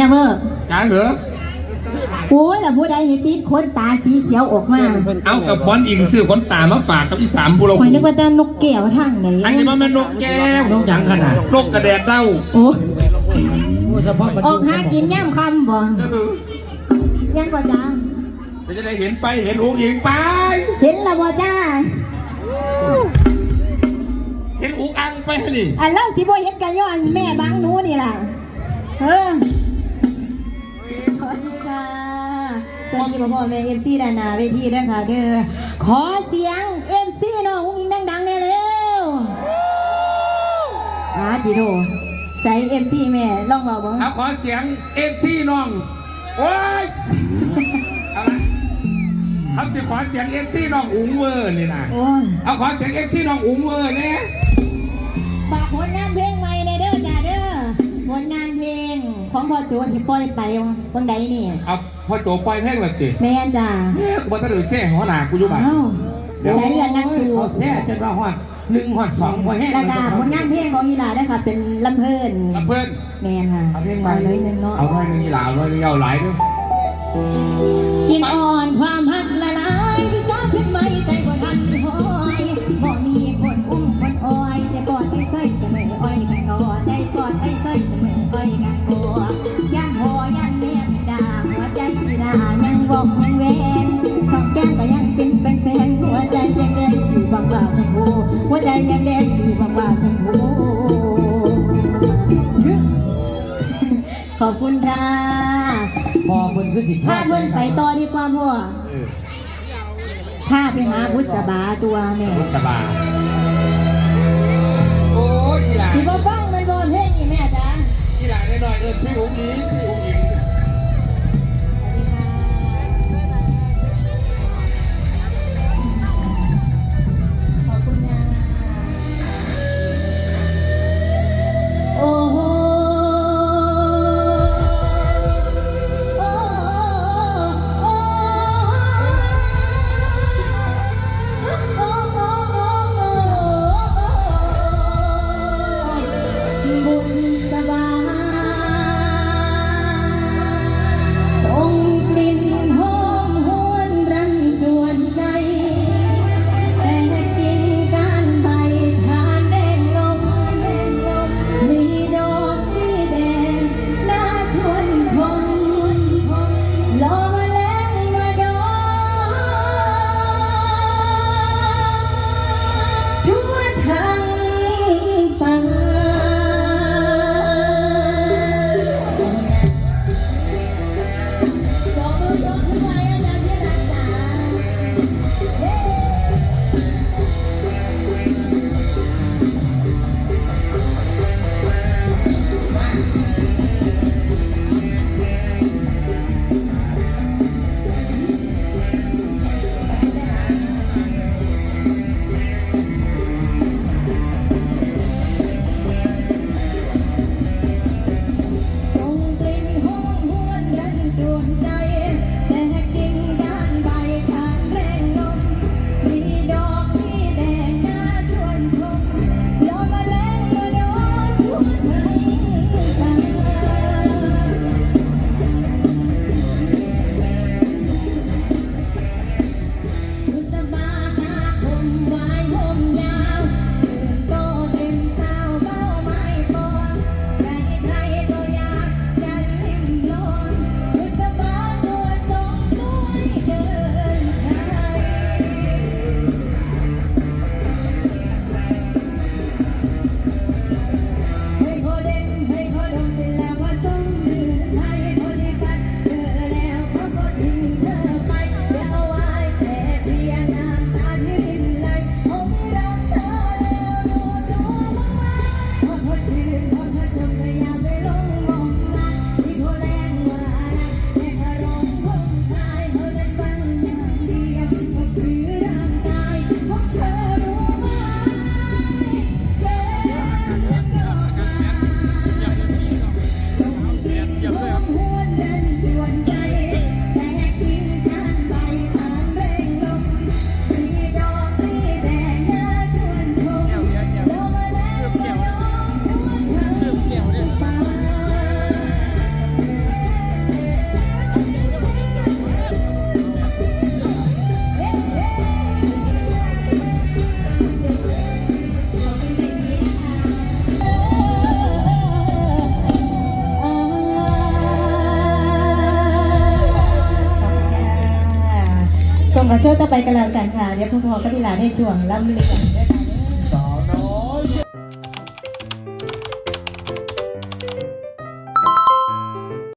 แม่เวอร์จ้าเหรอโอ้ยแล้วผู้ใดเห็นติดขนตาสีเขียวออกมาเอากับบอลอิงซื้อคนตามาฝากกับอีสามบุรคอยนึกว่าแต่นกแก้วทางไหนอันนี้มันเป็นนกแก้วน้องยังขนาดนกกระแดดเล่าโอ้โอ้เฉพาะมันออกหากินย่ำคำบ่ยังบ่จ้าเดี๋ยวจะได้เห็นไปเห็นอุ้งอิงไป เห็นแล้วบ่จ้าเห็นอุ้งอังไปนี่อันเล่าสิบ่เห็นกันย้อนแม่บางหนูนี่ล่ะเออ สวัสดีพ่อพ่อแม่เอฟซีดานาเวทีด้วยค่ะเด้อขอเสียงเอฟซีน้องอุ้งอิงดังๆเนี่ยเร็วอาจิโดใส่เอฟซีแม่ลองบอกบ้างเอาขอเสียงเอฟซีน้องโอ้ยเอาละเขาจะขอเสียงเอฟซีน้องอุ้งเวอร์นี่นะโอ้ยเอาขอเสียงเอฟซีน้องอุ้งเวอร์เนี่ยฝากผลงานเของพ่อโจที่ปล่อยไปวันใดนี่เอาพอโจปล่อยเพลงแบบติแม่นจ้ากูบอกตะลุยเซ่หัวหน้ากูอยู่บ้านเอ้าใส่เรือนนักสู้เขาแซ่จนว่าหอดหนึ่งหอดสองพอแห้งแล้วก็ผลงานเพลงของอีหลาด้วยค่ะ เป็นลำเพลินเอาเพื่อนแมนค่ะเอาเพลงมาเอาเลยหนึ่งเนาะเอาไว้หนึ่งอีหลาเอาไว้หนึ่งเอาหลายด้วยยินอ่อนความ ใจยังแดงสีบางบาชมพูขอบคุณค่ะพอคนคือสิถ้าเพิ่นไปต่อดีกว่าพ่อเออถ้าไปหาบุษบาตัวแม่รถกระบะโอ้ยอีหลาสิบ่ฟังมันบ่เพลงนี่แม่จ้าอีหลาหน่อยๆเออพี่อุ้งอิงพี่อุ้งอิ Yeah. ช่วยต่อไปกันแล้วกันค่ะ เดี๋ยวพ่อๆก็มีหลานในช่วงลำเลียง